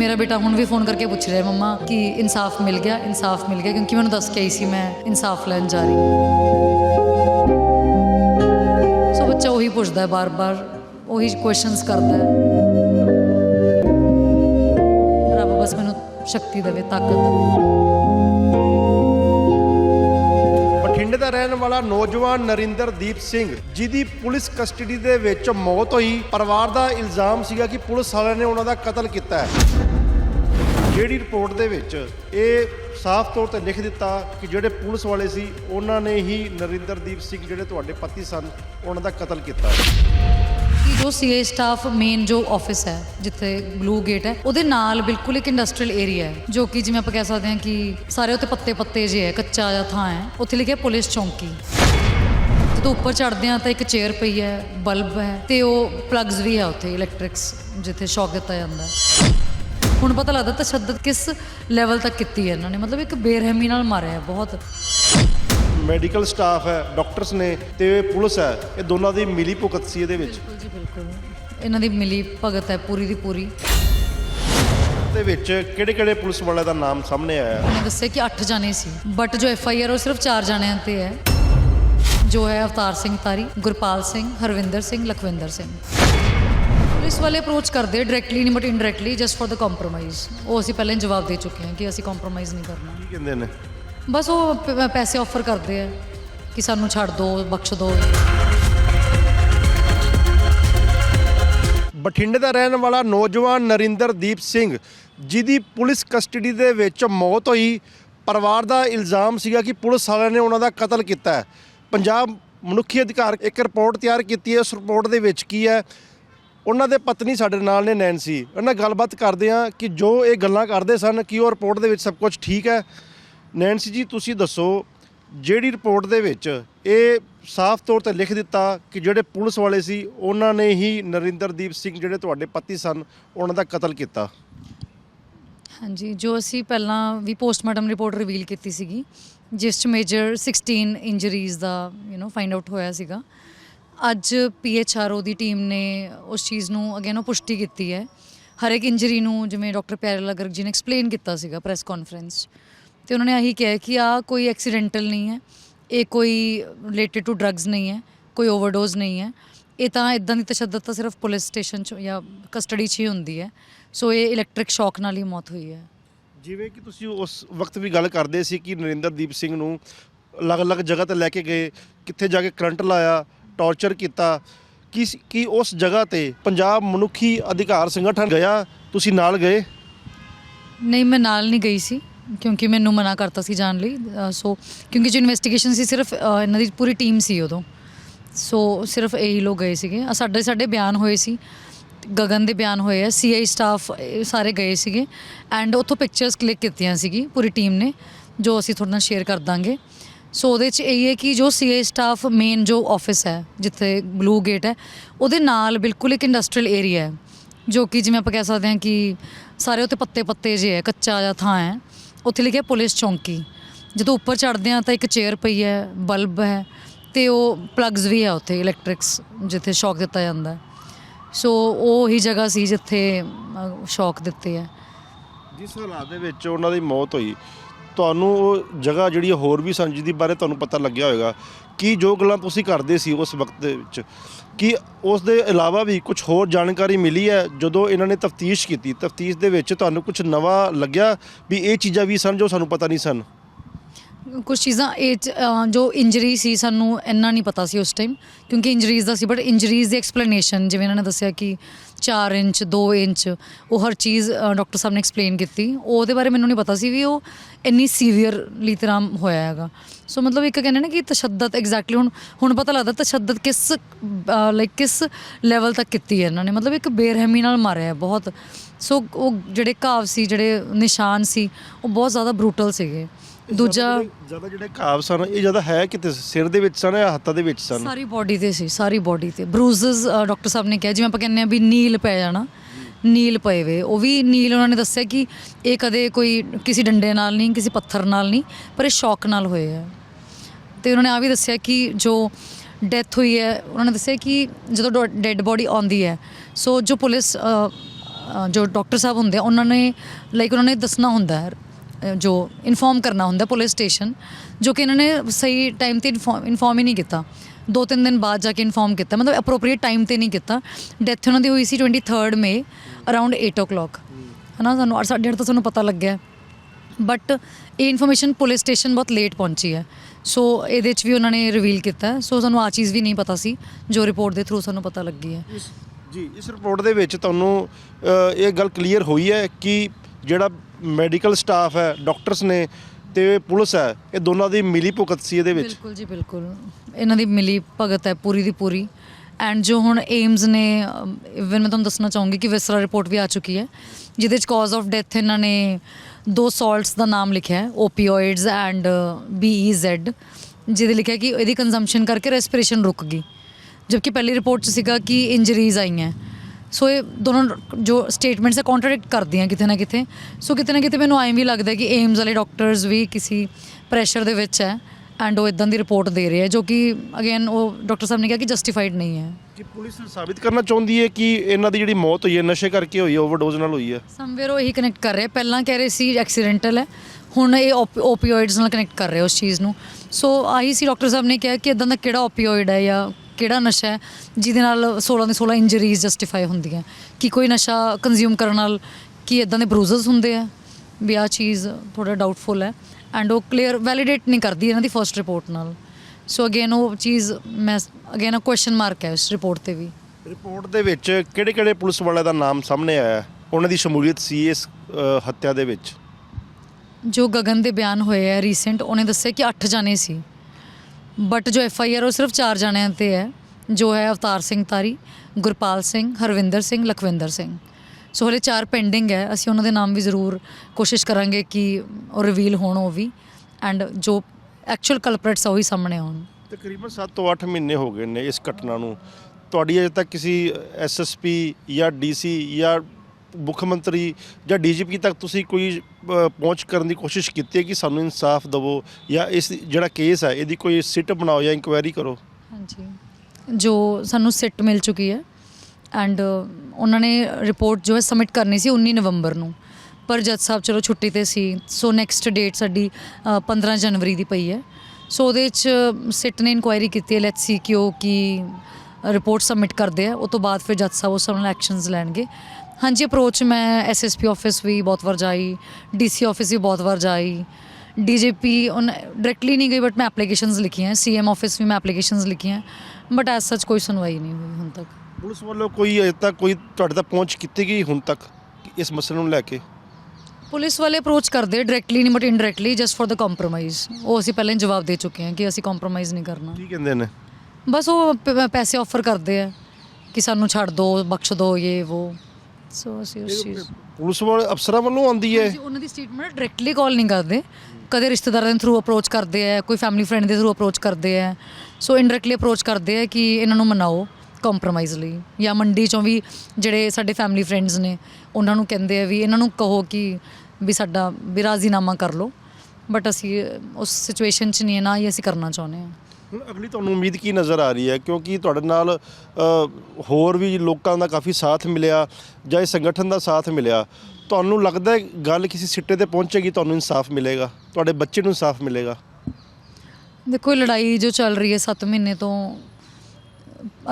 ਮੇਰਾ ਬੇਟਾ ਹੁਣ ਵੀ ਫੋਨ ਕਰਕੇ ਪੁੱਛ ਰਿਹਾ, ਮੰਮਾ, ਕਿ ਇਨਸਾਫ ਮਿਲ ਗਿਆ? ਇਨਸਾਫ ਮਿਲ ਗਿਆ ਕਿਉਂਕਿ ਮੈਨੂੰ ਦੱਸ ਕੇ ਆਈ ਸੀ, ਮੈਂ ਇਨਸਾਫ ਲੈਣ ਜਾ ਰਹੀ ਸੋ ਬੱਚਾ ਉਹੀ ਪੁੱਛਦਾ ਹੈ ਬਾਰ-ਬਾਰ, ਉਹੀ ਕੁਐਸਚਨਸ ਕਰਦਾ ਹੈ। ਰੱਬ ਬਸ ਮੈਨੂੰ ਸ਼ਕਤੀ ਦੇਵੇ, ਤਾਕਤ ਦੇਵੇ। ਬਠਿੰਡੇ ਦਾ ਰਹਿਣ ਵਾਲਾ ਨੌਜਵਾਨ ਨਰਿੰਦਰਦੀਪ ਸਿੰਘ, ਜਿਹਦੀ ਪੁਲਿਸ ਕਸਟਡੀ ਦੇ ਵਿੱਚ ਮੌਤ ਹੋਈ, ਪਰਿਵਾਰ ਦਾ ਇਲਜ਼ਾਮ ਸੀਗਾ ਕਿ ਪੁਲਿਸ ਵਾਲਿਆਂ ਨੇ ਉਹਨਾਂ ਦਾ ਕਤਲ ਕੀਤਾ ਹੈ। ਜਿਹੜੀ ਰਿਪੋਰਟ ਦੇ ਵਿੱਚ ਇਹ ਸਾਫ਼ ਤੌਰ ਤੇ ਲਿਖ ਦਿੱਤਾ ਕਿ ਜਿਹੜੇ ਪੁਲਿਸ ਵਾਲੇ ਸੀ, ਉਹਨਾਂ ਨੇ ਹੀ ਨਰਿੰਦਰਦੀਪ ਸਿੰਘ ਜਿਹੜੇ ਤੁਹਾਡੇ ਪਤੀ ਸਨ, ਉਹਨਾਂ ਦਾ ਕਤਲ ਕੀਤਾ। ਕਿ ਜੋ ਸੀਏ ਸਟਾਫ ਮੇਨ ਜੋ ਆਫਿਸ ਹੈ, ਜਿੱਥੇ ਬਲੂ ਗੇਟ ਹੈ, ਉਹਦੇ ਨਾਲ ਬਿਲਕੁਲ ਇੱਕ ਇੰਡਸਟਰੀਅਲ ਏਰੀਆ ਹੈ, ਜੋ ਕਿ ਜਿਵੇਂ ਆਪਾਂ ਕਹਿ ਸਕਦੇ ਹਾਂ ਕਿ ਸਾਰੇ ਉੱਤੇ ਪੱਤੇ ਪੱਤੇ ਜੇ ਹੈ, ਕੱਚਾ ਜਿਹਾ ਥਾਂ ਹੈ, ਉੱਥੇ ਲਿਖਿਆ ਪੁਲਿਸ ਚੌਂਕੀ। ਜਦੋਂ ਉੱਪਰ ਚੜ੍ਹਦੇ ਆ ਤਾਂ ਇੱਕ ਚੇਅਰ ਪਈ ਹੈ ਬਲਬ ਹੈ, ਤੇ ਉਹ ਪਲੱਗਸ ਵੀ ਹੈ ਉੱਥੇ ਇਲੈਕਟ੍ਰਿਕਸ ਜਿੱਥੇ ਸ਼ੌਕ ਦਿੱਤਾ ਜਾਂਦਾ ਹੈ। ਹੁਣ ਪਤਾ ਲੱਗਦਾ ਤਸ਼ੱਦਦ ਕਿਸ ਲੈਵਲ ਤੱਕ ਕੀਤੀ ਹੈ ਇਹਨਾਂ ਨੇ। ਮਤਲਬ ਇੱਕ ਬੇਰਹਿਮੀ ਨਾਲ ਮਾਰਿਆ ਹੈ ਬਹੁਤ। ਮੈਡੀਕਲ ਸਟਾਫ ਹੈ ਡਾਕਟਰਸ ਨੇ ਤੇ ਪੁਲਿਸ ਹੈ ਇਹ ਦੋਨਾਂ ਦੀ ਮਿਲੀ ਭੁਗਤ ਸੀ ਇਹਦੇ ਵਿੱਚ। ਬਿਲਕੁਲ ਜੀ ਬਿਲਕੁਲ। ਇਹਨਾਂ ਦੀ ਮਿਲੀ ਭਗਤ ਹੈ ਪੂਰੀ ਦੀ ਪੂਰੀ। ਦੇ ਵਿੱਚ ਕਿਹੜੇ ਕਿਹੜੇ ਪੁਲਿਸ ਵਾਲਿਆਂ ਦਾ ਨਾਮ ਸਾਹਮਣੇ ਆਇਆ? ਹੈ? ਉਹਨੇ ਦੱਸਿਆ ਕਿ 8 ਜਾਣੇ ਸੀ ਬਟ ਜੋ ਐਫ ਆਈ ਆਰ ਉਹ ਸਿਰਫ 4 ਜਾਣਿਆਂ ਤੇ ਹੈ। ਜੋ ਹੈ ਅਵਤਾਰ ਸਿੰਘ ਤਾਰੀ ਗੁਰਪਾਲ ਸਿੰਘ ਹਰਵਿੰਦਰ ਸਿੰਘ ਲਖਵਿੰਦਰ ਸਿੰਘ। ਪੁਲਿਸ ਵਾਲੇ ਅਪਰੋਚ ਕਰਦੇ ਡਾਇਰੈਕਟਲੀ ਨਹੀਂ but indirectly just for the compromise ਉਹ ਅਸੀਂ ਪਹਿਲਾਂ ਹੀ ਜਵਾਬ ਦੇ ਚੁੱਕੇ ਹਾਂ ਕਿ ਅਸੀਂ ਕੰਪਰੋਮਾਈਜ਼ ਨਹੀਂ ਕਰਨਾ। ਕੀ ਕਹਿੰਦੇ ਨੇ? ਬਸ ਉਹ ਪ- ਪੈਸੇ ਆਫਰ ਕਰਦੇ ਆ ਕਿ ਸਾਨੂੰ ਛੱਡ ਦਿਓ ਬਖਸ਼ ਦਿਓ ਬਠਿੰਡੇ ਦਾ ਰਹਿਣ ਵਾਲਾ ਨੌਜਵਾਨ ਨਰਿੰਦਰਦੀਪ ਸਿੰਘ ਜਿਹਦੀ ਪੁਲਿਸ ਕਸਟਡੀ ਦੇ ਵਿੱਚ ਮੌਤ ਹੋਈ ਪਰਿਵਾਰ ਦਾ ਇਲਜ਼ਾਮ ਸੀਗਾ ਕਿ ਪੁਲਿਸ ਵਾਲਿਆਂ ਨੇ ਉਹਨਾਂ ਦਾ ਕਤਲ ਕੀਤਾ ਹੈ। ਪੰਜਾਬ ਮਨੁੱਖੀ ਅਧਿਕਾਰ ਇੱਕ ਰਿਪੋਰਟ ਤਿਆਰ ਕੀਤੀ ਹੈ। ਉਸ ਰਿਪੋਰਟ ਦੇ ਵਿੱਚ ਕੀ ਹੈ? ਉਹਨਾਂ ਦੇ ਪਤਨੀ ਸਾਡੇ ਨਾਲ ਨੇ, ਨੈਨਸੀ। ਉਹਨਾਂ ਗੱਲਬਾਤ ਕਰਦੇ ਆ ਕਿ ਜੋ ਇਹ ਗੱਲਾਂ ਕਰਦੇ ਸਨ, ਕਿ ਉਹ ਰਿਪੋਰਟ ਦੇ ਵਿੱਚ ਸਭ ਕੁਝ ਠੀਕ ਹੈ? ਨੈਨਸੀ ਜੀ, ਤੁਸੀਂ ਦੱਸੋ, ਜਿਹੜੀ ਰਿਪੋਰਟ ਦੇ ਵਿੱਚ ਇਹ ਸਾਫ਼ ਤੌਰ ਤੇ ਲਿਖ ਦਿੱਤਾ ਕਿ ਜਿਹੜੇ ਪੁਲਿਸ ਵਾਲੇ ਸੀ, ਉਹਨਾਂ ਨੇ ਹੀ ਨਰਿੰਦਰਦੀਪ ਸਿੰਘ ਜਿਹੜੇ ਤੁਹਾਡੇ ਪਤੀ ਸਨ, ਉਹਨਾਂ ਦਾ ਕਤਲ ਕੀਤਾ। ਹਾਂਜੀ, ਜੋ ਅਸੀਂ ਪਹਿਲਾਂ ਵੀ ਪੋਸਟਮਾਰਟਮ ਰਿਪੋਰਟ ਰਿਵੀਲ ਕੀਤੀ ਸੀਗੀ, ਜਿਸ ਚ ਮੇਜਰ 16 ਇੰਜਰੀਜ਼ ਦਾ ਯੂ نو ਫਾਈਂਡ ਆਊਟ ਹੋਇਆ ਸੀਗਾ। ਅੱਜ ਪੀਐਚਆਰਓ ਦੀ ਟੀਮ ਨੇ ਉਸ ਚੀਜ਼ ਨੂੰ ਅਗੇਨ ਉਹ ਪੁਸ਼ਟੀ ਕੀਤੀ ਹੈ। ਹਰ ਇੱਕ ਇੰਜਰੀ ਨੂੰ ਜਿਵੇਂ ਡਾਕਟਰ ਪਿਆਰੇ ਗਰਗ ਜੀ ਨੇ ਐਕਸਪਲੇਨ ਕੀਤਾ ਸੀਗਾ ਪ੍ਰੈਸ ਕਾਨਫਰੰਸ ਤੇ ਉਹਨਾਂ ਨੇ ਆਹੀ ਕਿਹਾ ਕਿ ਆ ਕੋਈ ਐਕਸੀਡੈਂਟਲ ਨਹੀਂ ਹੈ, ਇਹ ਕੋਈ ਰਿਲੇਟਡ ਟੂ ਡਰੱਗਸ ਨਹੀਂ ਹੈ, ਕੋਈ ਓਵਰਡੋਜ਼ ਨਹੀਂ ਹੈ। ਇਹ ਤਾਂ ਇਦਾਂ ਦੀ ਤਸ਼ੱਦਦ ਤਾਂ ਸਿਰਫ ਪੁਲਿਸ ਸਟੇਸ਼ਨ 'ਚ ਜਾਂ ਕਸਟਡੀ 'ਚ ਹੀ ਹੁੰਦੀ ਹੈ। ਸੋ ਇਹ ਇਲੈਕਟ੍ਰਿਕ ਸ਼ੌਕ ਨਾਲ ਹੀ ਮੌਤ ਹੋਈ ਹੈ। ਜਿਵੇਂ ਕਿ ਤੁਸੀਂ ਉਸ ਵਕਤ ਵੀ ਗੱਲ ਕਰਦੇ ਸੀ ਕਿ ਨਰਿੰਦਰਦੀਪ ਸਿੰਘ ਨੂੰ ਅਲੱਗ-ਅਲੱਗ ਜਗ੍ਹਾ ਤੇ ਲੈ ਕੇ ਗਏ, ਕਿੱਥੇ ਜਾ ਕੇ ਕਰੰਟ ਲਾਇਆ ਟੌਰਚਰ ਕੀਤਾ, ਕੀ ਕੀ ਉਸ ਜਗ੍ਹਾ ਤੇ ਪੰਜਾਬ ਮਨੁੱਖੀ ਅਧਿਕਾਰ ਸੰਗਠਨ ਗਿਆ, ਤੁਸੀਂ ਨਾਲ ਗਏ? ਨਹੀਂ, ਮੈਂ ਨਾਲ ਨਹੀਂ ਗਈ ਸੀ, ਕਿਉਂਕਿ ਮੈਨੂੰ ਮਨਾ ਕਰਤਾ ਸੀ ਜਾਣ ਲਈ ਸੋ ਕਿਉਂਕਿ ਜੋ ਇਨਵੈਸਟੀਗੇਸ਼ਨ ਸੀ ਸਿਰਫ ਇਹਨਾਂ ਦੀ ਪੂਰੀ ਟੀਮ ਸੀ ਉਦੋਂ। ਸੋ ਸਿਰਫ ਇਹੀ ਲੋਕ ਗਏ ਸੀਗੇ। ਸਾਡੇ ਸਾਡੇ ਬਿਆਨ ਹੋਏ ਸੀ, ਗਗਨ ਦੇ ਬਿਆਨ ਹੋਏ ਆ ਸੀਆਈ ਸਟਾਫ ਸਾਰੇ ਗਏ ਸੀਗੇ ਐਂਡ ਉੱਥੋਂ ਪਿਕਚਰਸ ਕਲਿੱਕ ਕੀਤੀਆਂ ਸੀਗੀ ਪੂਰੀ ਟੀਮ ਨੇ, ਜੋ ਅਸੀਂ ਤੁਹਾਡੇ ਨਾਲ ਸ਼ੇਅਰ ਕਰ ਦਾਂਗੇ। ਸੋ ਉਹਦੇ ਚ ਇਹ ਹੈ ਕਿ ਜੋ ਸੀਆਈ ਸਟਾਫ ਮੇਨ ਜੋ ਆਫਿਸ ਹੈ, ਜਿੱਥੇ ਬਲੂ ਗੇਟ ਹੈ, ਉਹਦੇ ਨਾਲ ਬਿਲਕੁਲ ਇੱਕ ਇੰਡਸਟਰੀਅਲ ਏਰੀਆ ਹੈ, ਜੋ ਕਿ ਜਿਵੇਂ ਆਪਾਂ ਕਹਿ ਸਕਦੇ ਹਾਂ ਕਿ ਸਾਰੇ ਉੱਤੇ ਪੱਤੇ ਪੱਤੇ ਜੇ ਹੈ, ਕੱਚਾ ਜਿਹਾ ਥਾਂ ਹੈ, ਉੱਥੇ ਲਿਖਿਆ ਪੁਲਿਸ ਚੌਂਕੀ। ਜਦੋਂ ਉੱਪਰ ਚੜ੍ਹਦੇ ਆ ਤਾਂ ਇੱਕ ਚੇਅਰ ਪਈ ਹੈ ਬਲਬ ਹੈ ਤੇ ਉਹ ਪਲੱਗਸ ਵੀ ਹੈ ਉੱਥੇ ਇਲੈਕਟ੍ਰਿਕਸ ਜਿੱਥੇ ਸ਼ੌਕ ਦਿੱਤਾ ਜਾਂਦਾ ਸੋ ਉਹ ਹੀ ਜਗ੍ਹਾ ਸੀ ਜਿੱਥੇ ਸ਼ੌਕ ਦਿੱਤੇ ਹੈ। ਜਿਸ ਹਾਲਾਤ ਦੇ ਵਿੱਚ ਉਹਨਾਂ ਦੀ ਮੌਤ ਹੋਈ ਤੁਹਾਨੂੰ ਉਹ ਜਗ੍ਹਾ ਜਿਹੜੀ ਹੋਰ ਵੀ ਸਨ, ਜਿਹਦੀ ਬਾਰੇ ਤੁਹਾਨੂੰ ਪਤਾ ਲੱਗਿਆ ਹੋਵੇਗਾ ਕੀ ਜੋ ਗੱਲਾਂ ਤੁਸੀਂ ਕਰਦੇ ਸੀ ਉਸ ਵਕਤ ਦੇ ਵਿੱਚ, ਕੀ ਉਸ ਦੇ ਇਲਾਵਾ ਵੀ ਕੁਝ ਹੋਰ ਜਾਣਕਾਰੀ ਮਿਲੀ ਹੈ? ਜਦੋਂ ਇਹਨਾਂ ਨੇ ਤਫਤੀਸ਼ ਕੀਤੀ, ਤਫਤੀਸ਼ ਦੇ ਵਿੱਚ ਤੁਹਾਨੂੰ ਕੁਝ ਨਵਾਂ ਲੱਗਿਆ ਵੀ ਇਹ ਚੀਜ਼ਾਂ ਵੀ ਸਨ ਜੋ ਸਾਨੂੰ ਪਤਾ ਨਹੀਂ ਸਨ? ਕੁਝ ਚੀਜ਼ਾਂ ਇਹ 'ਚ, ਅ, ਜੋ ਇੰਜਰੀ ਸੀ ਸਾਨੂੰ ਇੰਨਾ ਨਹੀਂ ਪਤਾ ਸੀ ਉਸ ਟਾਈਮ ਕਿਉਂਕਿ ਇੰਜਰੀਜ਼ ਦਾ ਸੀ ਬਟ ਇੰਜਰੀਜ਼ ਦੀ ਐਕਸਪਲੇਨੇਸ਼ਨ ਜਿਵੇਂ ਇਹਨਾਂ ਨੇ ਦੱਸਿਆ ਕਿ 4 ਇੰਚ 2 ਇੰਚ ਉਹ ਹਰ ਚੀਜ਼ ਡਾਕਟਰ ਸਾਹਿਬ ਨੇ ਐਕਸਪਲੇਨ ਕੀਤੀ। ਉਹਦੇ ਬਾਰੇ ਮੈਨੂੰ ਨਹੀਂ ਪਤਾ ਸੀ ਵੀ ਉਹ ਇੰਨੀ ਸੀਵੀਅਰਲੀ ਤਰ੍ਹਾਂ ਹੋਇਆ ਹੈਗਾ। ਸੋ ਮਤਲਬ ਇੱਕ ਕਹਿੰਦੇ ਨਾ ਕਿ ਤਸ਼ੱਦਦ ਐਗਜ਼ੈਕਟਲੀ ਹੁਣ ਹੁਣ ਪਤਾ ਲੱਗਦਾ ਤਸ਼ੱਦਦ ਕਿਸ ਲਾਈਕ ਕਿਸ ਲੈਵਲ ਤੱਕ ਕੀਤੀ ਹੈ ਇਹਨਾਂ ਨੇ। ਮਤਲਬ ਇੱਕ ਬੇਰਹਿਮੀ ਨਾਲ ਮਾਰਿਆ ਹੈ ਬਹੁਤ। ਸੋ ਉਹ ਜਿਹੜੇ ਘਾਵ ਸੀ ਜਿਹੜੇ ਨਿਸ਼ਾਨ ਸੀ ਉਹ ਬਹੁਤ ਜ਼ਿਆਦਾ ਬਰੂਟਲ ਸੀਗੇ। ਦੂਜਾ ਜ਼ਿਆਦਾ ਜਿਹੜੇ ਘਾਵ ਸਨ ਇਹ ਜ਼ਿਆਦਾ ਹੈ ਕਿਤੇ ਸਿਰ ਦੇ ਵਿੱਚ ਸਨ ਜਾਂ ਹੱਥਾਂ ਦੇ ਵਿੱਚ ਸਨ? ਸਾਰੀ ਬਾਡੀ ਤੇ ਸੀ ਸਾਰੀ ਬਾਡੀ ਤੇ। ਬਰੂਜ਼ਸ ਡਾਕਟਰ ਸਾਹਿਬ ਨੇ ਕਿਹਾ ਜਿਵੇਂ ਆਪਾਂ ਕਹਿੰਦੇ ਆ ਵੀ ਨੀਲ ਪੈ ਜਾਣਾ ਨੀਲ ਪਏ ਵੇ। ਉਹ ਵੀ ਨੀਲ ਉਹਨਾਂ ਨੇ ਦੱਸਿਆ ਕਿ ਇਹ ਕਦੇ ਕੋਈ ਕਿਸੇ ਡੰਡੇ ਨਾਲ ਨਹੀਂ ਕਿਸੇ ਪੱਥਰ ਨਾਲ ਨਹੀਂ ਪਰ ਇਹ ਸ਼ੌਕ ਨਾਲ ਹੋਏ ਆ। ਤੇ ਉਹਨਾਂ ਨੇ ਆ ਵੀ ਦੱਸਿਆ ਕਿ ਜੋ ਡੈਥ ਹੋਈ ਹੈ ਉਹਨਾਂ ਨੇ ਦੱਸਿਆ ਕਿ ਜਦੋਂ ਡੈੱਡ ਬੋਡੀ ਆਉਂਦੀ ਹੈ ਸੋ ਜੋ ਪੁਲਿਸ ਜੋ ਡਾਕਟਰ ਸਾਹਿਬ ਹੁੰਦੇ ਆ ਉਹਨਾਂ ਨੇ ਲਾਈਕ ਉਹਨਾਂ ਨੇ ਦੱਸਣਾ ਹੁੰਦਾ ਹੈ ਅ, ਜੋ ਇਨਫੋਰਮ ਕਰਨਾ ਹੁੰਦਾ ਪੁਲਿਸ ਸਟੇਸ਼ਨ ਜੋ ਕਿ ਇਹਨਾਂ ਨੇ ਸਹੀ ਟਾਈਮ ਤੇ ਇਨਫੋਰਮ ਹੀ ਨਹੀਂ ਕੀਤਾ। ਦੋ ਤਿੰਨ ਦਿਨ ਬਾਅਦ ਜਾ ਕੇ ਇਨਫੋਰਮ ਕੀਤਾ। ਮਤਲਬ ਅਪਰੋਪਰੀਏਟ ਟਾਈਮ ਤੇ ਨਹੀਂ ਕੀਤਾ। ਡੈਥ ਉਹਨਾਂ ਦੀ ਹੋਈ ਸੀ 23rd ਮੇ ਅਰਾਊਂਡ 8:00 ਹਨਾ ਸਾਨੂੰ 8:30 ਤੋਂ ਸਾਨੂੰ ਪਤਾ ਲੱਗਿਆ। ਬਟ ਇਹ ਇਨਫੋਰਮੇਸ਼ਨ ਪੁਲਿਸ ਸਟੇਸ਼ਨ ਬਹੁਤ ਲੇਟ ਪਹੁੰਚੀ ਹੈ। ਸੋ ਇਹਦੇ ਚ ਵੀ ਉਹਨਾਂ ਨੇ ਰਿਵੀਲ ਕੀਤਾ। ਸੋ ਸਾਨੂੰ ਆ ਚੀਜ਼ ਵੀ ਨਹੀਂ ਪਤਾ ਸੀ ਜੋ ਰਿਪੋਰਟ ਦੇ ਥਰੂ ਸਾਨੂੰ ਪਤਾ ਲੱਗੀ ਹੈ। ਇਸ ਜੀ ਇਸ ਰਿਪੋਰਟ ਦੇ ਵਿੱਚ ਤੁਹਾਨੂੰ ਅ, ਇਹ ਗੱਲ ਕਲੀਅਰ ਹੋਈ ਹੈ ਕਿ ਜਿਹੜਾ ਮੈਡੀਕਲ ਸਟਾਫ ਹੈ ਡਾਕਟਰਸ ਨੇ ਤੇ ਪੁਲਿਸ ਹੈ, ਇਹ ਦੋਨਾਂ ਦੀ ਮਿਲੀ ਭੁਗਤ ਸੀ ਇਹਦੇ ਵਿੱਚ। ਬਿਲਕੁਲ ਜੀ, ਬਿਲਕੁਲ। ਇਹਨਾਂ ਦੀ ਮਿਲੀ ਭਗਤ ਹੈ ਪੂਰੀ ਦੀ ਪੂਰੀ। ਐਂਡ ਜੋ ਹੁਣ ਏਮਸ ਨੇ ਇਵਨ ਮੈਂ ਤੁਹਾਨੂੰ ਦੱਸਣਾ ਚਾਹੂੰਗੀ ਕਿ ਵਿਸਰਾ ਰਿਪੋਰਟ ਵੀ ਆ ਚੁੱਕੀ ਹੈ, ਜਿਹਦੇ ਚ ਕਾਜ਼ ਆਫ ਡੈਥ ਇਹਨਾਂ ਨੇ ਦੋ ਸਾਲਟਸ ਦਾ ਨਾਮ ਲਿਖਿਆ ਹੈ ਓਪੀਓਇਡਸ ਐਂਡ BEZ ਜਿਹਦੇ ਲਿਖਿਆ ਕਿ ਇਹਦੀ ਕੰਜ਼ੰਪਸ਼ਨ ਕਰਕੇ ਰੈਸਪੀਰੇਸ਼ਨ ਰੁਕ ਗਈ। ਜਦਕਿ ਪਹਿਲੀ ਰਿਪੋਰਟ 'ਚ ਸੀਗਾ ਕਿ ਇੰਜਰੀਜ਼ ਆਈਆਂ। ਸੋ ਇਹ ਦੋਨੋਂ ਜੋ ਸਟੇਟਮੈਂਟਸ ਹੈ ਕੰਟਰਡਿਕਟ ਕਰਦੀਆਂ ਕਿਤੇ ਨਾ ਕਿਤੇ। ਸੋ ਕਿਤੇ ਨਾ ਕਿਤੇ ਮੈਨੂੰ ਐਂ ਵੀ ਲੱਗਦਾ ਕਿ ਏਮਸ ਵਾਲੇ ਡਾਕਟਰਸ ਵੀ ਕਿਸੇ ਪ੍ਰੈਸ਼ਰ ਦੇ ਵਿੱਚ ਹੈ ਐਂਡ ਉਹ ਇਦਾਂ ਦੀ ਰਿਪੋਰਟ ਦੇ ਰਹੇ ਹੈ ਜੋ ਕਿ ਅਗੇਨ ਉਹ ਡਾਕਟਰ ਸਾਹਿਬ ਨੇ ਕਿਹਾ ਕਿ ਜਸਟੀਫਾਈਡ ਨਹੀਂ ਹੈ। ਕਿ ਪੁਲਿਸ ਸਾਬਿਤ ਕਰਨਾ ਚਾਹੁੰਦੀ ਹੈ ਕਿ ਇਹਨਾਂ ਦੀ ਜਿਹੜੀ ਮੌਤ ਹੋਈ ਹੈ ਨਸ਼ੇ ਕਰਕੇ ਹੋਈ ਹੈ ਓਵਰਡੋਜ਼ ਨਾਲ ਹੋਈ ਹੈ? ਸਮਵੇਅਰ ਉਹ ਇਹੀ ਕਨੈਕਟ ਕਰ ਰਹੇ ਪਹਿਲਾਂ ਕਹਿ ਰਹੇ ਸੀ ਐਕਸੀਡੈਂਟਲ ਹੈ ਹੁਣ ਇਹ ਓਪੀਓਇਡਸ ਨਾਲ ਕਨੈਕਟ ਕਰ ਰਹੇ ਉਸ ਚੀਜ਼ ਨੂੰ। ਸੋ ਆਹੀ ਸੀ ਡਾਕਟਰ ਸਾਹਿਬ ਨੇ ਕਿਹਾ ਕਿ ਇਦਾਂ ਦਾ ਕਿਹੜਾ ਓਪੀਓਇਡ ਹੈ ਜਾਂ ਕਿਹੜਾ ਨਸ਼ਾ ਹੈ ਜਿਹਦੇ ਨਾਲ 16 ਦੇ 16 ਇੰਜਰੀਜ਼ ਜਸਟੀਫਾਈ ਹੁੰਦੀਆਂ? ਕਿ ਕੋਈ ਨਸ਼ਾ ਕੰਜ਼ਿਊਮ ਕਰਨ ਨਾਲ ਕੀ ਇਦਾਂ ਦੇ ਬਰੂਜ਼ਸ ਹੁੰਦੇ ਆ? ਵੀ ਆ ਚੀਜ਼ ਥੋੜਾ ਡਾਊਟਫੁਲ ਹੈ। ਐਂਡ ਉਹ ਕਲੀਅਰ ਵੈਲੀਡੇਟ ਨਹੀਂ ਕਰਦੀ ਇਹਨਾਂ ਦੀ ਫਰਸਟ ਰਿਪੋਰਟ ਨਾਲ। ਸੋ ਅਗੇਨ ਉਹ ਚੀਜ਼ ਮੈਂ ਅਗੇਨ ਅ ਕੁਐਸਚਨ ਮਾਰਕ ਹੈ ਉਸ ਰਿਪੋਰਟ ਤੇ ਵੀ। ਰਿਪੋਰਟ ਦੇ ਵਿੱਚ ਕਿਹੜੇ ਕਿਹੜੇ ਪੁਲਿਸ ਵਾਲਿਆਂ ਦਾ ਨਾਮ ਸਾਹਮਣੇ ਆਇਆ? ਉਹਨਾਂ ਦੀ ਸ਼ਮੂਲੀਅਤ ਸੀ ਇਸ ਹੱਤਿਆ ਦੇ ਵਿੱਚ। ਜੋ ਗਗਨ ਦੇ ਬਿਆਨ ਹੋਏ ਹੈ ਰੀਸੈਂਟ ਉਹਨੇ ਦੱਸਿਆ ਕਿ 8 ਜਾਣੇ ਸੀ। ਬਟ ਜੋ ਐਫ ਆਈ ਆਰ ਉਹ ਸਿਰਫ ਚਾਰ ਜਾਣਿਆਂ ਤੇ ਹੈ, ਜੋ ਹੈ ਅਵਤਾਰ ਸਿੰਘ ਤਾਰੀ, ਗੁਰਪਾਲ ਸਿੰਘ, ਹਰਵਿੰਦਰ ਸਿੰਘ, ਲਖਵਿੰਦਰ ਸਿੰਘ। ਸੋ ਹਲੇ ਚਾਰ ਪੈਂਡਿੰਗ ਹੈ, ਅਸੀਂ ਉਹਨਾਂ ਦੇ ਨਾਮ ਵੀ ਜ਼ਰੂਰ ਕੋਸ਼ਿਸ਼ ਕਰਾਂਗੇ ਕਿ ਉਹ ਰਿਵੀਲ ਹੋਣ ਉਹ ਵੀ। ਐਂਡ ਜੋ ਐਕਚੁਅਲ ਕਲਪਰੇਟਸ ਆ, ਉਹ ਹੀ ਸਾਹਮਣੇ ਆਉਣ। ਤਕਰੀਬਨ 7 ਤੋਂ 8 ਮਹੀਨੇ ਹੋ ਗਏ ਨੇ ਇਸ ਘਟਨਾ ਨੂੰ। ਤੁਹਾਡੀ ਅਜੇ ਤੱਕ ਕਿਸੇ ਐਸਐਸਪੀ ਜਾਂ ਡੀਸੀ ਜਾਂ ਮੁੱਖ ਮੰਤਰੀ ਜਾਂ ਡੀਜੀਪੀ ਤੱਕ ਤੁਸੀਂ ਕੋਈ ਪਹੁੰਚ ਕਰਨ ਦੀ ਕੋਸ਼ਿਸ਼ ਕੀਤੀ ਹੈ ਕਿ ਸਾਨੂੰ ਇਨਸਾਫ ਦਿਵੋ ਜਾਂ ਇਸ ਜਿਹੜਾ ਕੇਸ ਹੈ ਇਹਦੀ ਕੋਈ ਸਿਟ ਬਣਾਓ ਜਾਂ ਇਨਕੁਆਇਰੀ ਕਰੋ? ਹਾਂਜੀ। ਜੋ ਸਾਨੂੰ ਸਿੱਟ ਮਿਲ ਚੁੱਕੀ ਹੈ ਐਂਡ ਉਹਨਾਂ ਨੇ ਰਿਪੋਰਟ ਜੋ ਹੈ ਸਬਮਿਟ ਕਰਨੀ ਸੀ 19 ਨਵੰਬਰ ਨੂੰ। ਪਰ ਜੱਜ ਸਾਹਿਬ ਚਲੋ ਛੁੱਟੀ ਤੇ ਸੀ ਸੋ ਨੈਕਸਟ ਡੇਟ ਸਾਡੀ ਅ, 15 ਜਨਵਰੀ ਦੀ ਪਈ ਹੈ। ਸੋ ਉਹਦੇ ਚ ਸਿੱਟ ਨੇ ਇਨਕੁਆਇਰੀ ਕੀਤੀ ਹੈ ਲੈਟਸ ਸੀ ਕਿ ਉਹ ਕੀ ਰਿਪੋਰਟ ਸਬਮਿਟ ਕਰਦੇ ਆ ਉਹ ਤੋਂ ਬਾਅਦ ਫਿਰ ਜੱਜ ਸਾਹਿਬ ਉਸ ਨਾਲ ਐਕਸ਼ਨਸ ਲੈਣਗੇ। ਹਾਂਜੀ ਅਪਰੋਚ ਮੈਂ ਐਸਐਸਪੀ ਆਫਿਸ ਵੀ ਬਹੁਤ ਵਾਰ ਜਾਈ ਡੀਸੀ ਆਫਿਸ ਵੀ ਬਹੁਤ ਵਾਰ ਜਾਈ ਡੀਜੀਪੀ on ਡਾਇਰੈਕਟਲੀ ਨਹੀਂ ਗਈ ਬਟ ਮੈਂ ਐਪਲੀਕੇਸ਼ਨਸ ਲਿਖੀਆਂ ਸੀਐਮ ਆਫਿਸ ਵੀ ਮੈਂ ਐਪਲੀਕੇਸ਼ਨਸ ਲਿਖੀਆਂ ਬਟ ਐਸ ਸੱਚ ਕੋਈ ਸੁਣਵਾਈ ਨਹੀਂ ਹੋਈ ਹੁਣ ਤੱਕ। ਪੁਲਿਸ ਵੱਲੋਂ ਕੋਈ ਅਜੇ ਤੱਕ ਕੋਈ ਤੁਹਾਡੇ ਤੱਕ ਪਹੁੰਚ ਕੀਤੀ ਗਈ ਹੁਣ ਤੱਕ ਇਸ ਮਸਲੇ ਨੂੰ ਲੈ ਕੇ? ਪੁਲਿਸ ਵਾਲੇ ਅਪਰੋਚ ਕਰਦੇ ਡਾਇਰੈਕਟਲੀ ਨਹੀਂ but indirectly just for the compromise ਉਹ ਅਸੀਂ ਪਹਿਲਾਂ ਹੀ ਜਵਾਬ ਦੇ ਚੁੱਕੇ ਹਾਂ ਕਿ ਅਸੀਂ ਕੰਪਰੋਮਾਈਜ਼ ਨਹੀਂ ਕਰਨਾ। ਕੀ ਕਹਿੰਦੇ ਨੇ? ਬਸ ਉਹ ਪ- ਪੈਸੇ ਆਫਰ ਕਰਦੇ ਆ ਕਿ ਸਾਨੂੰ ਛੱਡ ਦਿਓ ਬਖਸ਼ ਦਿਓ ਇਹ ਉਹ ਸੋ ਅਸੀਂ ਉਸ ਚੀਜ਼ ਪੁਲਿਸ ਵਾਲੇ ਅਫਸਰਾਂ ਵੱਲੋਂ ਆਉਂਦੀ ਹੈ। ਅਸੀਂ ਉਹਨਾਂ ਦੀ ਸਟੇਟਮੈਂਟ ਡਾਇਰੈਕਟਲੀ ਕਾਲ ਨਹੀਂ ਕਰਦੇ। ਕਦੇ ਰਿਸ਼ਤੇਦਾਰਾਂ ਦੇ ਥਰੂ ਅਪਰੋਚ ਕਰਦੇ ਆ ਕੋਈ ਫੈਮਿਲੀ ਫਰੈਂਡ ਦੇ ਥਰੂ ਅਪਰੋਚ ਕਰਦੇ ਆ। ਸੋ ਇਨਡਾਇਰੈਕਟਲੀ ਅਪਰੋਚ ਕਰਦੇ ਆ ਕਿ ਇਹਨਾਂ ਨੂੰ ਮਨਾਓ ਕੰਪਰੋਮਾਈਜ਼ ਲਈ। ਜਾਂ ਮੰਡੀ ਚੋਂ ਵੀ ਜਿਹੜੇ ਸਾਡੇ ਫੈਮਿਲੀ ਫਰੈਂਡਸ ਨੇ ਉਹਨਾਂ ਨੂੰ ਕਹਿੰਦੇ ਆ ਵੀ ਇਹਨਾਂ ਨੂੰ ਕਹੋ ਕਿ ਵੀ ਸਾਡਾ ਵੀ ਰਾਜ਼ੀਨਾਮਾ ਕਰ ਲਓ। ਬਟ ਅਸੀਂ ਉਸ ਸਿਚੁਏਸ਼ਨ 'ਚ ਨਹੀਂ ਹੈ ਨਾ ਹੀ ਅਸੀਂ ਕਰਨਾ ਚਾਹੁੰਦੇ ਹਾਂ। ਹੁਣ ਅਗਲੀ ਤੁਹਾਨੂੰ ਉਮੀਦ ਕੀ ਨਜ਼ਰ ਆ ਰਹੀ ਹੈ? ਕਿਉਂਕਿ ਤੁਹਾਡੇ ਨਾਲ ਹੋਰ ਵੀ ਲੋਕਾਂ ਦਾ ਕਾਫੀ ਸਾਥ ਮਿਲਿਆ ਜਾਂ ਇਸ ਸੰਗਠਨ ਦਾ ਸਾਥ ਮਿਲਿਆ। ਤੁਹਾਨੂੰ ਲੱਗਦਾ ਹੈ ਗੱਲ ਕਿਸੇ ਸਿੱਟੇ ਤੇ ਪਹੁੰਚੇਗੀ, ਤੁਹਾਨੂੰ ਇਨਸਾਫ ਮਿਲੇਗਾ? ਤੁਹਾਡੇ ਬੱਚੇ ਨੂੰ ਇਨਸਾਫ ਮਿਲੇਗਾ? ਦੇਖੋ, ਇਹ ਲੜਾਈ ਜੋ ਚੱਲ ਰਹੀ ਹੈ 7 ਮਹੀਨੇ ਤੋਂ,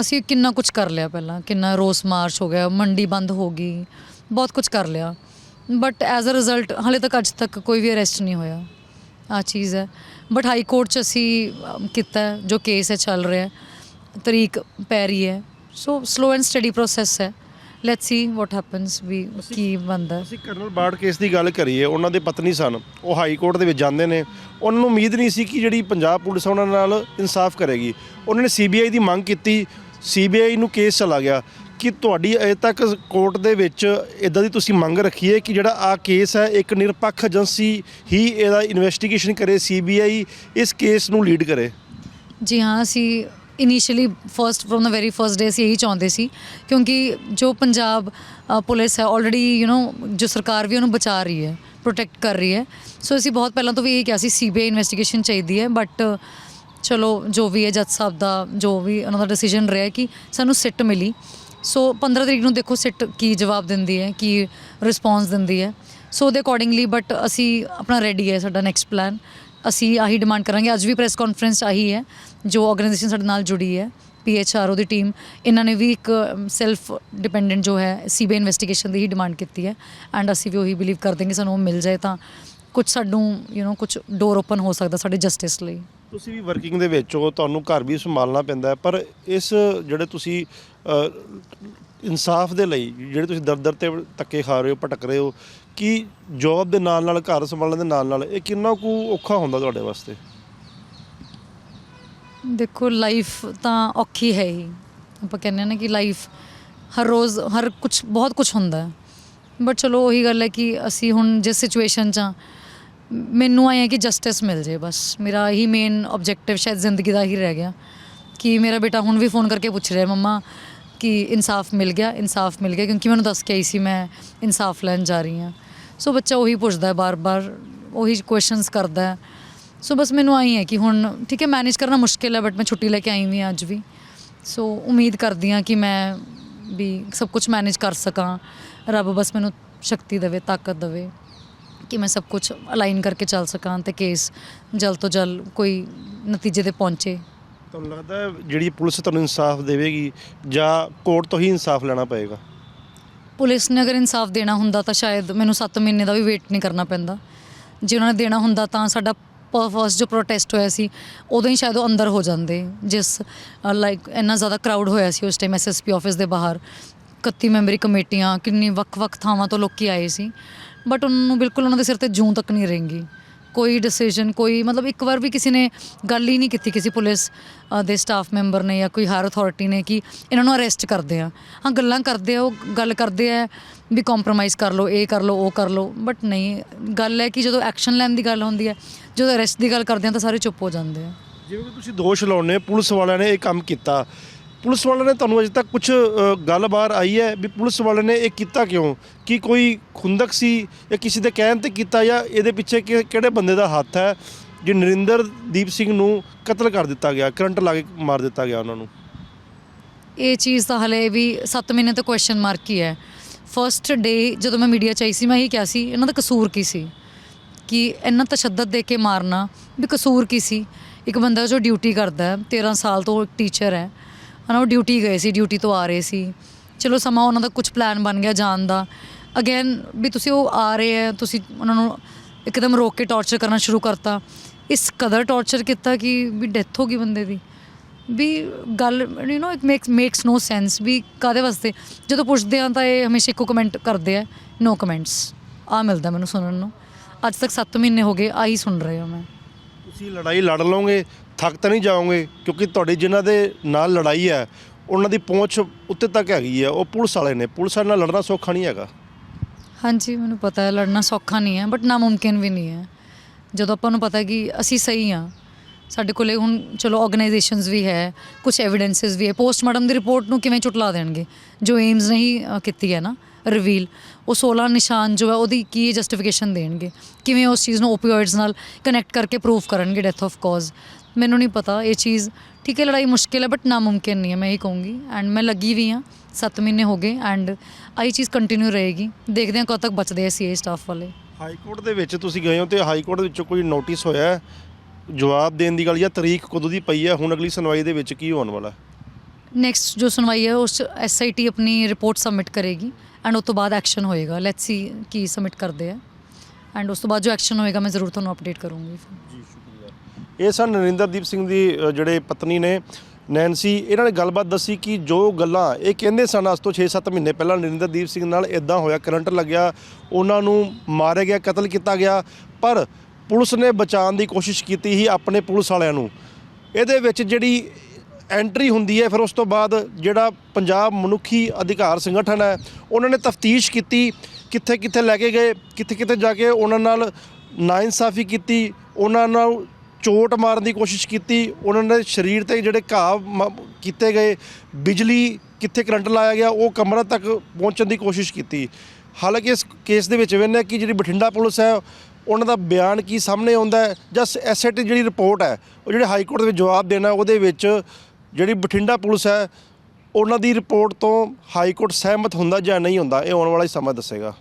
ਅਸੀਂ ਕਿੰਨਾ ਕੁਝ ਕਰ ਲਿਆ ਪਹਿਲਾਂ। ਕਿੰਨਾ ਰੋਸ ਮਾਰਚ ਹੋ ਗਿਆ, ਮੰਡੀ ਬੰਦ ਹੋ ਗਈ, ਬਹੁਤ ਕੁਝ ਕਰ ਲਿਆ। ਬਟ ਐਜ਼ ਅ ਰਿਜ਼ਲਟ ਹਾਲੇ ਤੱਕ ਅੱਜ ਤੱਕ ਕੋਈ ਵੀ ਅਰੈਸਟ ਨਹੀਂ ਹੋਇਆ। ਆ ਚੀਜ਼ ਹੈ। ਬਟ ਹਾਈ ਕੋਰਟ 'ਚ ਅਸੀਂ ਅਮ, ਕੀਤਾ ਹੈ, ਜੋ ਕੇਸ ਹੈ ਚੱਲ ਰਿਹਾ ਹੈ, ਤਰੀਕ ਪੈ ਰਹੀ ਹੈ। So slow and steady process ਹੈ। ਲੈਟਸ ਸੀ ਵਾਟ ਹੈਪਨਸ ਵੀ ਕੀ ਬਣਦਾ ਅਸੀਂ ਕਰਨਲ ਬਾੜ ਕੇਸ ਦੀ ਗੱਲ ਕਰੀਏ ਉਹਨਾਂ ਦੇ ਪਤਨੀ ਸਨ। ਉਹ ਹਾਈ ਕੋਰਟ ਦੇ ਵਿੱਚ ਜਾਂਦੇ ਨੇ। ਉਹਨਾਂ ਨੂੰ ਉਮੀਦ ਨਹੀਂ ਸੀ ਕਿ ਜਿਹੜੀ ਪੰਜਾਬ ਪੁਲਿਸ ਉਹਨਾਂ ਨਾਲ ਇਨਸਾਫ ਕਰੇਗੀ। ਉਹਨਾਂ ਨੇ ਸੀਬੀਆਈ ਦੀ ਮੰਗ ਕੀਤੀ। ਸੀਬੀਆਈ ਨੂੰ ਕੇਸ ਚਲਾ ਗਿਆ। ਕਿ ਤੁਹਾਡੀ ਅਜੇ ਤੱਕ ਕੋਰਟ ਦੇ ਵਿੱਚ ਇਦਾਂ ਦੀ ਤੁਸੀਂ ਮੰਗ ਰੱਖੀ ਹੈ ਕਿ ਜਿਹੜਾ ਆ ਕੇਸ ਹੈ, ਇੱਕ ਨਿਰਪੱਖ ਏਜੰਸੀ ਹੀ ਇਹਦਾ ਇਨਵੈਸਟੀਗੇਸ਼ਨ ਕਰੇ ਸੀਬੀਆਈ ਇਸ ਕੇਸ ਨੂੰ ਲੀਡ ਕਰੇ? ਜੀ ਹਾਂ, ਅਸੀਂ initially first from the very first day ਅਸੀਂ ਇਹੀ ਚਾਹੁੰਦੇ ਸੀ, ਕਿਉਂਕਿ ਜੋ ਪੰਜਾਬ ਪੁਲਿਸ ਹੈ ਆਲਰੇਡੀ ਯੂ نو ਜੋ ਸਰਕਾਰ ਵੀ ਉਹਨੂੰ ਬਚਾ ਰਹੀ ਹੈ ਪ੍ਰੋਟੈਕਟ ਕਰ ਰਹੀ ਹੈ। ਸੋ ਅਸੀਂ ਬਹੁਤ ਪਹਿਲਾਂ ਤੋਂ ਵੀ ਇਹ ਕਿਹਾ ਸੀ ਸੀਬੀਆਈ ਇਨਵੈਸਟੀਗੇਸ਼ਨ ਚਾਹੀਦੀ ਹੈ ਬਟ ਚਲੋ, ਜੋ ਵੀ ਹੈ ਜੱਜ ਸਾਹਿਬ ਦਾ, ਜੋ ਵੀ ਉਹਨਾਂ ਦਾ ਡਿਸੀਜਨ ਰਿਹਾ ਕਿ ਸਾਨੂੰ ਸਿੱਟ ਮਿਲੀ। ਸੋ 15 ਤਰੀਕ ਨੂੰ ਦੇਖੋ ਸਿੱਟ ਕੀ ਜਵਾਬ ਦਿੰਦੀ ਹੈ, ਕੀ ਰਿਸਪੌਂਸ ਦਿੰਦੀ ਹੈ। ਸੋ ਉਹਦੇ ਅਕੋਰਡਿੰਗਲੀ ਬਟ ਅਸੀਂ ਆਪਣਾ ਰੈਡੀ ਹੈ ਸਾਡਾ ਨੈਕਸਟ ਪਲਾਨ ਅਸੀਂ ਆਹੀ ਡਿਮਾਂਡ ਕਰਾਂਗੇ। ਅੱਜ ਵੀ ਪ੍ਰੈਸ ਕਾਨਫਰੰਸ ਆਹੀ ਹੈ, ਜੋ ਆਰਗੇਨਾਈਜੇਸ਼ਨ ਸਾਡੇ ਨਾਲ ਜੁੜੀ ਹੈ ਪੀਐਚਆਰਓ ਦੀ ਟੀਮ ਇਹਨਾਂ ਨੇ ਵੀ ਇੱਕ ਸੈਲਫ ਡਿਪੈਂਡੈਂਟ ਜੋ ਹੈ ਸੀਬੀ ਇਨਵੈਸਟੀਗੇਸ਼ਨ ਦੀ ਹੀ ਡਿਮਾਂਡ ਕੀਤੀ ਹੈ। ਐਂਡ ਅਸੀਂ ਵੀ ਉਹੀ ਬਿਲੀਵ ਕਰਦੇ ਹਾਂ ਕਿ ਸਾਨੂੰ ਉਹ ਮਿਲ ਜਾਏ ਤਾਂ ਕੁਝ ਸਾਨੂੰ ਯੂ نو ਕੁਝ ਡੋਰ ਓਪਨ ਹੋ ਸਕਦਾ ਸਾਡੇ ਜਸਟਿਸ ਲਈ। ਤੁਸੀਂ ਵੀ ਵਰਕਿੰਗ ਦੇ ਵਿੱਚ ਹੋ, ਤੁਹਾਨੂੰ ਘਰ ਵੀ ਸੰਭਾਲਣਾ ਪੈਂਦਾ ਹੈ, ਪਰ ਇਸ ਜਿਹੜੇ ਤੁਸੀਂ ਇਨਸਾਫ ਦੇ ਲਈ ਜਿਹੜੇ ਤੁਸੀਂ ਦਰ ਦਰ ਤੇ ਧੱਕੇ ਖਾ ਰਹੇ ਹੋ, ਭਟਕ ਰਹੇ ਹੋ, ਕਿ ਜੌਬ ਦੇ ਨਾਲ ਨਾਲ ਘਰ ਸੰਭਾਲਣ ਦੇ ਨਾਲ ਨਾਲ ਇਹ ਕਿੰਨਾ ਕੁ ਔਖਾ ਹੁੰਦਾ ਤੁਹਾਡੇ ਵਾਸਤੇ? ਦੇਖੋ ਲਾਈਫ ਤਾਂ ਔਖੀ ਹੈ ਹੀ। ਆਪਾਂ ਕਹਿੰਦੇ ਹਾਂ ਨਾ ਕਿ ਲਾਈਫ ਹਰ ਰੋਜ਼, ਹਰ ਕੁਝ ਬਹੁਤ ਕੁਝ ਹੁੰਦਾ ਹੈ। ਬਟ ਚਲੋ, ਉਹੀ ਗੱਲ ਹੈ ਕਿ ਅਸੀਂ ਹੁਣ ਜਿਸ ਸਿਚੁਏਸ਼ਨ 'ਚ ਹਾਂ ਮੈਨੂੰ ਆਏ ਹੈ ਕਿ ਜਸਟਿਸ ਮਿਲ ਜੇ ਬਸ। ਮੇਰਾ ਇਹੀ ਮੇਨ ਆਬਜੈਕਟਿਵ ਸ਼ਾਇਦ ਜ਼ਿੰਦਗੀ ਦਾ ਹੀ ਰਹਿ ਗਿਆ। ਕਿ ਮੇਰਾ ਬੇਟਾ ਹੁਣ ਵੀ ਫੋਨ ਕਰਕੇ ਪੁੱਛ ਰਿਹਾ ਮੰਮਾ, ਕਿ ਇਨਸਾਫ ਮਿਲ ਗਿਆ, ਇਨਸਾਫ ਮਿਲ ਗਿਆ, ਕਿਉਂਕਿ ਮੈਨੂੰ ਦੱਸ ਕੇ ਆਈ ਸੀ ਮੈਂ ਇਨਸਾਫ ਲੈਣ ਜਾ ਰਹੀ ਹਾਂ। ਸੋ ਬੱਚਾ ਉਹੀ ਪੁੱਛਦਾ ਹੈ ਬਾਰ-ਬਾਰ, ਉਹੀ ਕੁਐਸਚਨਸ ਕਰਦਾ ਹੈ। ਸੋ ਬਸ ਮੈਨੂੰ ਆਈ ਹੈ ਕਿ ਹੁਣ ਠੀਕ ਹੈ ਮੈਨੇਜ ਕਰਨਾ ਮੁਸ਼ਕਿਲ ਹੈ ਬਟ ਮੈਂ ਛੁੱਟੀ ਲੈ ਕੇ ਆਈ ਵੀ ਹਾਂ ਅੱਜ ਵੀ। ਸੋ ਉਮੀਦ ਕਰਦੀ ਹਾਂ ਕਿ ਮੈਂ ਵੀ ਸਭ ਕੁਝ ਮੈਨੇਜ ਕਰ ਸਕਾਂ। ਰੱਬ ਬਸ ਮੈਨੂੰ ਸ਼ਕਤੀ ਦੇਵੇ, ਤਾਕਤ ਦੇਵੇ। ਕਿ ਮੈਂ ਸਭ ਕੁਝ ਅਲਾਈਨ ਕਰਕੇ ਚੱਲ ਸਕਾਂ ਤੇ ਕੇਸ ਜਲਦ ਤੋਂ ਜਲਦ ਕੋਈ ਨਤੀਜੇ ਤੇ ਪਹੁੰਚੇ। ਤੁਹਾਨੂੰ ਲੱਗਦਾ ਹੈ ਜਿਹੜੀ ਪੁਲਿਸ ਤੁਹਾਨੂੰ ਇਨਸਾਫ ਦੇਵੇਗੀ ਜਾਂ ਕੋਰਟ ਤੋਂ ਹੀ ਇਨਸਾਫ ਲੈਣਾ ਪਏਗਾ? ਪੁਲਿਸ ਨੇ ਅਗਰ ਇਨਸਾਫ ਦੇਣਾ ਹੁੰਦਾ ਤਾਂ ਸ਼ਾਇਦ ਮੈਨੂੰ 7 ਮਹੀਨੇ ਦਾ ਵੀ ਵੇਟ ਨਹੀਂ ਕਰਨਾ ਪੈਂਦਾ। ਜੇ ਉਹਨਾਂ ਨੇ ਦੇਣਾ ਹੁੰਦਾ ਤਾਂ ਸਾਡਾ ਫਸਟ ਜੋ ਪ੍ਰੋਟੈਸਟ ਹੋਇਆ ਸੀ ਉਦੋਂ ਹੀ ਸ਼ਾਇਦ ਉਹ ਅੰਦਰ ਹੋ ਜਾਂਦੇ। ਜਿਸ ਲਾਈਕ ਇੰਨਾ ਜ਼ਿਆਦਾ ਕਰਾਊਡ ਹੋਇਆ ਸੀ ਉਸ ਟਾਈਮ ਐਸਐਸਪੀ ਆਫਿਸ ਦੇ ਬਾਹਰ। 31 ਮੈਂਬਰੀ ਕਮੇਟੀਆਂ ਕਿੰਨੀ ਵੱਖ-ਵੱਖ ਥਾਵਾਂ ਤੋਂ ਲੋਕੀ ਆਏ ਸੀ। ਬਟ ਉਹਨਾਂ ਨੂੰ ਬਿਲਕੁਲ ਉਹਨਾਂ ਦੇ ਸਿਰ ਤੇ ਜੂੰ ਤੱਕ ਨਹੀਂ ਰਹੇਂਗੀ। ਕੋਈ ਡਿਸੀਜਨ ਕੋਈ ਮਤਲਬ ਇੱਕ ਵਾਰ ਵੀ ਕਿਸੇ ਨੇ ਗੱਲ ਹੀ ਨਹੀਂ ਕੀਤੀ ਕਿਸੇ ਪੁਲਿਸ ਅ, ਦੇ ਸਟਾਫ ਮੈਂਬਰ ਨੇ ਜਾਂ ਕੋਈ ਹਾਇਰ ਅਥਾਰਟੀ ਨੇ ਕਿ ਇਹਨਾਂ ਨੂੰ ਅਰੈਸਟ ਕਰਦੇ ਆ। ਹਾਂ ਗੱਲਾਂ ਕਰਦੇ ਆ ਉਹ ਗੱਲ ਕਰਦੇ ਆ ਵੀ ਕੰਪਰੋਮਾਈਜ਼ ਕਰ ਲਓ ਇਹ ਕਰ ਲਓ ਉਹ ਕਰ ਲਓ। ਬਟ ਨਹੀਂ ਗੱਲ ਹੈ ਕਿ ਜਦੋਂ ਐਕਸ਼ਨ ਲੈਣ ਦੀ ਗੱਲ ਹੁੰਦੀ ਹੈ ਜਦੋਂ ਅਰੈਸਟ ਦੀ ਗੱਲ ਕਰਦੇ ਆ ਤਾਂ ਸਾਰੇ ਚੁੱਪ ਹੋ ਜਾਂਦੇ ਆ। ਜਿਵੇਂ ਕਿ ਤੁਸੀਂ ਦੋਸ਼ ਲਾਉਣੇ ਪੁਲਿਸ ਵਾਲਿਆਂ ਨੇ ਇਹ ਕੰਮ ਕੀਤਾ। ਪੁਲਿਸ ਵਾਲਿਆਂ ਨੇ ਤੁਹਾਨੂੰ ਅਜੇ ਤੱਕ ਕੁਝ ਗੱਲ ਬਾਹਰ ਆਈ ਹੈ ਵੀ ਪੁਲਿਸ ਵਾਲਿਆਂ ਨੇ ਇਹ ਕੀਤਾ ਕਿਉਂ? ਕਿ ਕੋਈ ਖੁੰਦਕ ਸੀ? ਜਾਂ ਕਿਸੇ ਦੇ ਕਹਿਣ ਤੇ ਕੀਤਾ ਜਾਂ ਇਹਦੇ ਪਿੱਛੇ ਕਿ- ਕਿਹੜੇ ਬੰਦੇ ਦਾ ਹੱਥ ਹੈ ਜੇ ਨਰਿੰਦਰਦੀਪ ਸਿੰਘ ਨੂੰ ਕਤਲ ਕਰ ਦਿੱਤਾ ਗਿਆ, ਕਰੰਟ ਲਾ ਕੇ ਮਾਰ ਦਿੱਤਾ ਗਿਆ ਉਹਨਾਂ ਨੂੰ? ਇਹ ਚੀਜ਼ ਤਾਂ ਹਲੇ ਵੀ 7 ਮਹੀਨੇ ਤੋਂ ਕੁਐਸਚਨ ਮਾਰਕ ਹੀ ਹੈ। ਫਰਸਟ ਡੇ ਜਦੋਂ ਮੈਂ ਮੀਡੀਆ 'ਚ ਆਈ ਸੀ, ਮੈਂ ਇਹ ਕਿਹਾ ਸੀ, ਇਹਨਾਂ ਦਾ ਕਸੂਰ ਕੀ ਸੀ? ਕਿ ਇੰਨਾ ਤਸ਼ੱਦਦ ਦੇ ਕੇ ਮਾਰਨਾ ਵੀ ਕਸੂਰ ਕੀ ਸੀ? ਇੱਕ ਬੰਦਾ ਜੋ ਡਿਊਟੀ ਕਰਦਾ ਹੈ 13 ਸਾਲ ਤੋਂ ਇੱਕ ਟੀਚਰ ਹੈ ਹਨਾ, ਉਹ ਡਿਊਟੀ ਗਏ ਸੀ ਡਿਊਟੀ ਤੋਂ ਆ ਰਹੇ ਸੀ। ਚਲੋ, ਸਮਾਂ ਉਹਨਾਂ ਦਾ ਕੁਝ ਪਲਾਨ ਬਣ ਗਿਆ ਜਾਣ ਦਾ। ਅਗੇਨ ਵੀ ਤੁਸੀਂ ਉਹ ਆ ਰਹੇ ਹੈ, ਤੁਸੀਂ ਉਹਨਾਂ ਨੂੰ ਇੱਕਦਮ ਰੋਕ ਕੇ ਟੌਰਚਰ ਕਰਨਾ ਸ਼ੁਰੂ ਕਰਤਾ। ਇਸ ਕਦਰ ਟੌਰਚਰ ਕੀਤਾ ਕਿ ਵੀ ਡੈਥ ਹੋ ਗਈ ਬੰਦੇ ਦੀ। ਵੀ ਗੱਲ you know it makes makes no sense ਵੀ ਕਾਦੇ ਵਾਸਤੇ? ਜਦੋਂ ਪੁੱਛਦੇ ਆ ਤਾਂ ਇਹ ਹਮੇਸ਼ਾ ਇੱਕੋ ਕਮੈਂਟ ਕਰਦੇ ਆ ਨੋ ਕਮੈਂਟਸ ਆ ਮਿਲਦਾ ਮੈਨੂੰ ਸੁਣਨ ਨੂੰ। ਅੱਜ ਤੱਕ 7 ਮਹੀਨੇ ਹੋ ਗਏ, ਆਹੀ ਸੁਣ ਰਹੇ ਹਾਂ ਮੈਂ। ਤੁਸੀਂ ਲੜਾਈ ਲੜ ਲਓਗੇ ਥੱਕ ਤਾਂ ਨਹੀਂ ਜਾਓਗੇ? ਕਿਉਂਕਿ ਤੁਹਾਡੀ ਜਿਨ੍ਹਾਂ ਦੇ ਨਾਲ ਲੜਾਈ ਹੈ ਉਹਨਾਂ ਦੀ ਪਹੁੰਚ ਉੱਤੇ ਤੱਕ ਹੈਗੀ ਹੈ। ਉਹ ਪੁਲਿਸ ਵਾਲੇ ਨੇ। ਪੁਲਿਸ ਵਾਲੇ ਨਾਲ ਲੜਨਾ ਸੌਖਾ ਨਹੀਂ ਹੈਗਾ। ਹਾਂਜੀ ਮੈਨੂੰ ਪਤਾ ਹੈ ਲੜਨਾ ਸੌਖਾ ਨਹੀਂ ਹੈ ਬਟ ਨਾਮੁਮਕਿਨ ਵੀ ਨਹੀਂ ਹੈ। ਜਦੋਂ ਆਪਾਂ ਨੂੰ ਪਤਾ ਕਿ ਅਸੀਂ ਸਹੀ ਹਾਂ ਸਾਡੇ ਕੋਲੇ ਹੁਣ ਚਲੋ ਆਰਗੇਨਾਈਜੇਸ਼ਨਸ ਵੀ ਹੈ ਕੁਝ ਐਵੀਡੈਂਸਸ ਵੀ ਹੈ। ਪੋਸਟਮਾਰਟਮ ਦੀ ਰਿਪੋਰਟ ਨੂੰ ਕਿਵੇਂ ਚੁਟਲਾ ਦੇਣਗੇ? ਜੋ ਏਮਸ ਨਹੀਂ ਅ, ਕੀਤੀ ਹੈ ਨਾ। ਰਿਵੀਲ ਉਹ 16 ਨਿਸ਼ਾਨ ਜੋ ਹੈ ਉਹਦੀ ਕੀ ਜਸਟੀਫਿਕੇਸ਼ਨ ਦੇਣਗੇ? ਕਿਵੇਂ ਉਸ ਚੀਜ਼ ਨੂੰ ਓਪੀਓਇਡਸ ਨਾਲ ਕਨੈਕਟ ਕਰਕੇ ਪ੍ਰੂਫ ਕਰਨਗੇ ਡੈਥ ਆਫ ਕਾਜ਼ ਮੈਨੂੰ ਨਹੀਂ ਪਤਾ ਇਹ ਚੀਜ਼। ਠੀਕ ਹੈ ਲੜਾਈ ਮੁਸ਼ਕਿਲ ਹੈ ਬਟ ਨਾਮੁਮਕਿਨ ਨਹੀਂ ਹੈ ਮੈਂ ਇਹ ਕਹੂੰਗੀ। ਐਂਡ ਮੈਂ ਲੱਗੀ ਵੀ ਹਾਂ 7 ਮਹੀਨੇ ਹੋ ਗਏ ਐਂਡ ਆਹੀ ਚੀਜ਼ ਕੰਟੀਨਿਊ ਰਹੇਗੀ। ਦੇਖਦੇ ਹਾਂ ਕਦੋਂ ਤੱਕ ਬਚਦੇ ਆ ਸੀਏ ਸਟਾਫ ਵਾਲੇ। ਹਾਈ ਕੋਰਟ ਦੇ ਵਿੱਚ ਤੁਸੀਂ ਗਏ ਹੋ ਤੇ ਹਾਈ ਕੋਰਟ ਵਿੱਚੋਂ ਕੋਈ ਨੋਟਿਸ ਹੋਇਆ? ਜਵਾਬ ਦੇਣ ਦੀ ਗੱਲ ਜਾਂ ਤਰੀਕ ਕਦੋਂ ਦੀ ਪਈ ਹੈ? ਹੁਣ ਅਗਲੀ ਸੁਣਵਾਈ ਦੇ ਵਿੱਚ ਕੀ ਹੋਣ ਵਾਲਾ? ਨੈਕਸਟ ਜੋ ਸੁਣਵਾਈ ਹੈ ਉਸ ਐਸਆਈਟੀ ਆਪਣੀ ਰਿਪੋਰਟ ਸਬਮਿਟ ਕਰੇਗੀ। ਐਂਡ ਉਸ ਤੋਂ ਬਾਅਦ ਐਕਸ਼ਨ ਹੋਏਗਾ। ਲੈਟਸ ਸੀ ਕੀ ਸਬਮਿਟ ਕਰਦੇ ਆ। ਐਂਡ ਉਸ ਤੋਂ ਬਾਅਦ ਜੋ ਐਕਸ਼ਨ ਹੋਏਗਾ, ਮੈਂ ਜ਼ਰੂਰ ਤੁਹਾਨੂੰ ਅਪਡੇਟ ਕਰੂੰਗੀ। ਜੀ, ਸ਼ੁਕਰੀਆ। ਇਹ ਸਨ ਨਰਿੰਦਰਦੀਪ ਸਿੰਘ ਦੀ ਜਿਹੜੇ ਪਤਨੀ ਨੇ ਨੈਂਸੀ ਇਹਨਾਂ ਨੇ ਗੱਲਬਾਤ ਦੱਸੀ ਕਿ ਜੋ ਗੱਲਾਂ, ਇਹ ਕਹਿੰਦੇ ਸਨ ਅੱਜ ਤੋਂ 6-7 ਮਹੀਨੇ ਪਹਿਲਾਂ ਨਰਿੰਦਰਦੀਪ ਸਿੰਘ ਨਾਲ ਇਦਾਂ ਹੋਇਆ, ਕਰੰਟ ਲੱਗਿਆ, ਉਹਨਾਂ ਨੂੰ ਮਾਰਿਆ ਗਿਆ, ਕਤਲ ਕੀਤਾ ਗਿਆ, ਪਰ ਪੁਲਿਸ ਨੇ ਬਚਾਉਣ ਦੀ ਕੋਸ਼ਿਸ਼ ਕੀਤੀ ਸੀ ਆਪਣੇ ਪੁਲਿਸ ਵਾਲਿਆਂ ਨੂੰ। ਇਹਦੇ ਵਿੱਚ ਜਿਹੜੀ ਐਂਟਰੀ ਹੁੰਦੀ ਹੈ, ਫਿਰ ਉਸ ਤੋਂ ਬਾਅਦ ਜਿਹੜਾ ਪੰਜਾਬ ਮਨੁੱਖੀ ਅਧਿਕਾਰ ਸੰਗਠਨ ਹੈ, ਉਹਨਾਂ ਨੇ ਤਫਤੀਸ਼ ਕੀਤੀ ਕਿੱਥੇ ਕਿੱਥੇ ਲੈ ਕੇ ਗਏ ਕਿੱਥੇ ਕਿੱਥੇ ਜਾ ਕੇ ਉਹਨਾਂ ਨਾਲ ਨਾਇਨਸਾਫੀ ਕੀਤੀ, ਉਹਨਾਂ ਨਾਲ ਚੋਟ ਮਾਰਨ ਦੀ ਕੋਸ਼ਿਸ਼ ਕੀਤੀ, ਉਹਨਾਂ ਦੇ ਸਰੀਰ ਤੇ ਜਿਹੜੇ ਘਾਹ ਮ- ਕੀਤੇ ਗਏ, ਬਿਜਲੀ ਕਿੱਥੇ ਕਰੰਟ ਲਾਇਆ ਗਿਆ, ਉਹ ਕਮਰਾ ਤੱਕ ਪਹੁੰਚਣ ਦੀ ਕੋਸ਼ਿਸ਼ ਕੀਤੀ। ਹਾਲਾਂਕਿ ਇਸ ਕੇਸ ਦੇ ਵਿੱਚ ਵੇਖਦੇ ਕਿ ਜਿਹੜੀ ਬਠਿੰਡਾ ਪੁਲਿਸ ਹੈ, ਉਹਨਾਂ ਦਾ ਬਿਆਨ ਕੀ ਸਾਹਮਣੇ ਆਉਂਦਾ ਹੈ, ਜਾਂ ਐਸਐਟੀ ਜਿਹੜੀ ਰਿਪੋਰਟ ਹੈ, ਉਹ ਜਿਹੜੇ ਹਾਈ ਕੋਰਟ ਦੇ ਵਿੱਚ ਜਵਾਬ ਦੇਣਾ, ਉਹਦੇ ਵਿੱਚ ਜਿਹੜੀ ਬਠਿੰਡਾ ਪੁਲਿਸ ਹੈ, ਉਹਨਾਂ ਦੀ ਰਿਪੋਰਟ ਤੋਂ ਹਾਈ ਕੋਰਟ ਸਹਿਮਤ ਹੁੰਦਾ ਜਾਂ ਨਹੀਂ ਹੁੰਦਾ, ਇਹ ਆਉਣ ਵਾਲਾ ਹੀ ਸਮਾਂ ਦੱਸੇਗਾ।